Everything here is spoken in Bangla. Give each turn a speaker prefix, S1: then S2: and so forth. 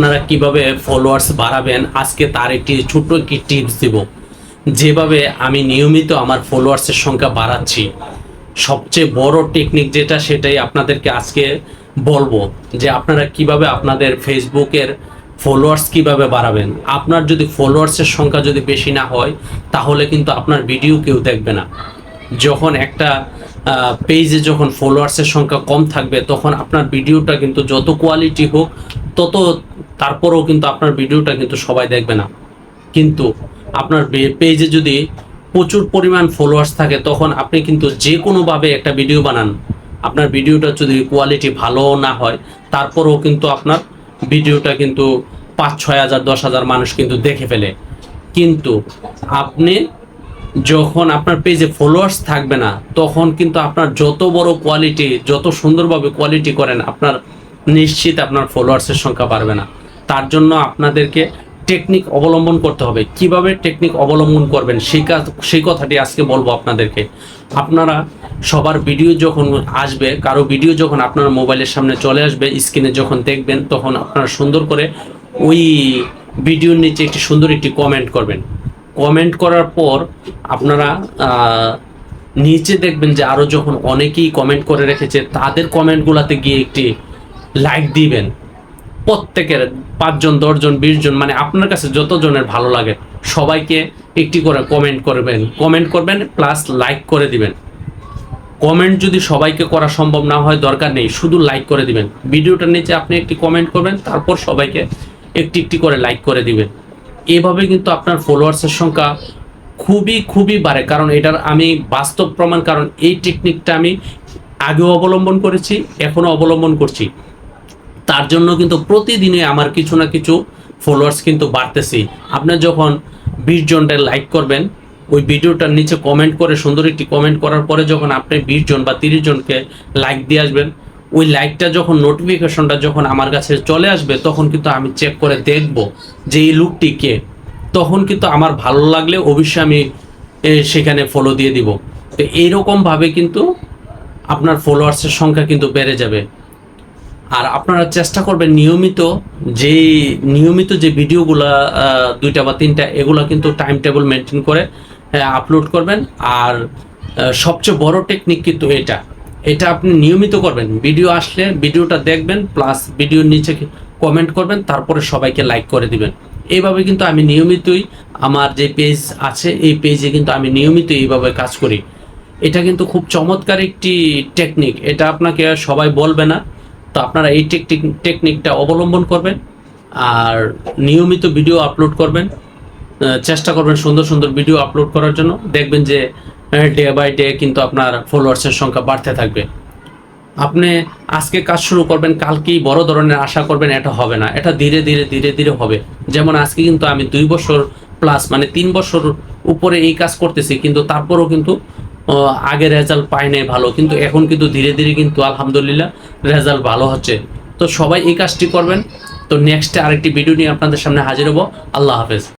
S1: আপনারা কীভাবে ফলোয়ার্স বাড়াবেন, আজকে তার একটি ছোট্ট একটি টিপস দেব। যেভাবে আমি নিয়মিত আমার ফলোয়ার্সের সংখ্যা বাড়াচ্ছি, সবচেয়ে বড় টেকনিক যেটা সেটাই আপনাদেরকে আজকে বলব যে আপনারা কীভাবে আপনাদের ফেসবুকের ফলোয়ার্স কীভাবে বাড়াবেন। আপনার যদি ফলোয়ার্সের সংখ্যা যদি বেশি না হয়, তাহলে কিন্তু আপনার ভিডিও কেউ দেখবে না। যখন একটা পেজে যখন ফলোয়ার্সের সংখ্যা কম থাকবে, তখন আপনার ভিডিওটা কিন্তু যত কোয়ালিটি হোক তত তারপরেও কিন্তু আপনার ভিডিওটা কিন্তু সবাই দেখবে না। কিন্তু আপনার পেজে যদি প্রচুর পরিমাণ ফলোয়ার্স থাকে, তখন আপনি কিন্তু যে কোনোভাবে একটা ভিডিও বানান। আপনার ভিডিওটা যদি কোয়ালিটি ভালো না হয়, তারপরেও কিন্তু আপনার ভিডিওটা কিন্তু পাঁচ ছয় হাজার, দশ হাজার মানুষ কিন্তু দেখে ফেলে। কিন্তু আপনি যখন আপনার পেজে ফলোয়ার্স থাকবে না, তখন কিন্তু আপনার যত বড় কোয়ালিটি যত সুন্দরভাবে কোয়ালিটি করেন, আপনার নিশ্চিত আপনার ফলোয়ার্সের সংখ্যা বাড়বে না। তার জন্য আপনাদেরকে টেকনিক অবলম্বন করতে হবে। কীভাবে টেকনিক অবলম্বন করবেন, সেই কাজ, সেই কথাটি আজকে বলব আপনাদেরকে। আপনারা সবার ভিডিও যখন আসবে, কারও ভিডিও যখন আপনার মোবাইলের সামনে চলে আসবে স্ক্রিনে যখন দেখবেন, তখন আপনারা সুন্দর করে ওই ভিডিওর নিচে একটি সুন্দর একটি কমেন্ট করবেন। কমেন্ট করার পর আপনারা নিচে দেখবেন যে আরও যখন অনেকেই কমেন্ট করে রেখেছে, তাদের কমেন্টগুলোতে গিয়ে একটি লাইক দিবেন। প্রত্যেকের পাঁচজন, দশজন বিশ জন মানে আপনার কাছে যতজনের ভালো লাগে, সবাইকে একটি করে কমেন্ট করবেন। কমেন্ট করবেন প্লাস লাইক করে দিবেন। কমেন্ট যদি সবাইকে করা সম্ভব না হয়, দরকার নেই, শুধু লাইক করে দিবেন। ভিডিওটার নিচে আপনি একটি কমেন্ট করবেন, তারপর সবাইকে একটি একটি করে লাইক করে দিবেন। এভাবে কিন্তু আপনার ফলোয়ার্সের সংখ্যা খুবই খুবই বাড়ে। কারণ এটার আমি বাস্তব প্রমাণ, কারণ এই টেকনিকটা আমি আগেও অবলম্বন করেছি, এখনও অবলম্বন করছি। তার জন্য কিন্তু প্রতিদিনে আমার কিছু না কিছু ফলোয়ার্স কিন্তু বাড়তেছি। আপনার যখন বিশ জনটা লাইক করবেন, ওই ভিডিওটার নিচে কমেন্ট করে, সুন্দর একটি কমেন্ট করার পরে যখন আপনি বিশ জন বা তিরিশ জনকে লাইক দিয়ে আসবেন, ওই লাইকটা যখন নোটিফিকেশনটা যখন আমার কাছে চলে আসবে, তখন কিন্তু আমি চেক করে দেখব যে এই লুকটি কে। তখন কিন্তু আমার ভালো লাগলে অবশ্যই আমি সেখানে ফলো দিয়ে দিব। তো এইরকমভাবে কিন্তু আপনার ফলোয়ার্সের সংখ্যা কিন্তু বেড়ে যাবে। আর আপনারা চেষ্টা করবেন নিয়মিত যে নিয়মিত যে ভিডিওগুলা দুইটা বা তিনটা, এগুলো কিন্তু টাইম টেবিল মেনটেন করে আপলোড করবেন। আর সবচেয়ে বড় টেকনিক কিন্তু এটা। এটা আপনি নিয়মিত করবেন। ভিডিও আসলে ভিডিওটা দেখবেন প্লাস ভিডিওর নিচে কমেন্ট করবেন, তারপরে সবাইকে লাইক করে দিবেন। এইভাবে কিন্তু আমি নিয়মিতই আমার যে পেজ আছে, এই পেজে কিন্তু আমি নিয়মিত এইভাবে কাজ করি। এটা কিন্তু খুব চমৎকার একটি টেকনিক এটা আপনাকে সবাই বলবে না। তো আপনারা এই টেকনিক টেকনিকটা অবলম্বন করবেন আর নিয়মিত ভিডিও আপলোড করবেন। চেষ্টা করবেন সুন্দর সুন্দর ভিডিও আপলোড করার জন্য। দেখবেন যে ডে বাই ডে কিন্তু আপনার ফলোয়ার্সের সংখ্যা বাড়তে থাকবে। আপনি আজকে কাজ শুরু করবেন, কালকেই বড় ধরনের আশা করবেন, এটা হবে না। এটা ধীরে ধীরে ধীরে ধীরে হবে। যেমন আজকে কিন্তু আমি দুই বছর প্লাস মানে তিন বছর উপরে এই কাজ করতেছি, কিন্তু তারপরেও কিন্তু আগে রেজাল্ট পায় নাই ভালো, কিন্তু এখন কিন্তু ধীরে ধীরে কিন্তু আলহামদুলিল্লাহ রেজাল্ট ভালো হচ্ছে। তো সবাই এই কাজটি করবেন। তো নেক্সটে আরেকটি ভিডিও নিয়ে আপনাদের সামনে হাজির হব। আল্লাহ হাফেজ।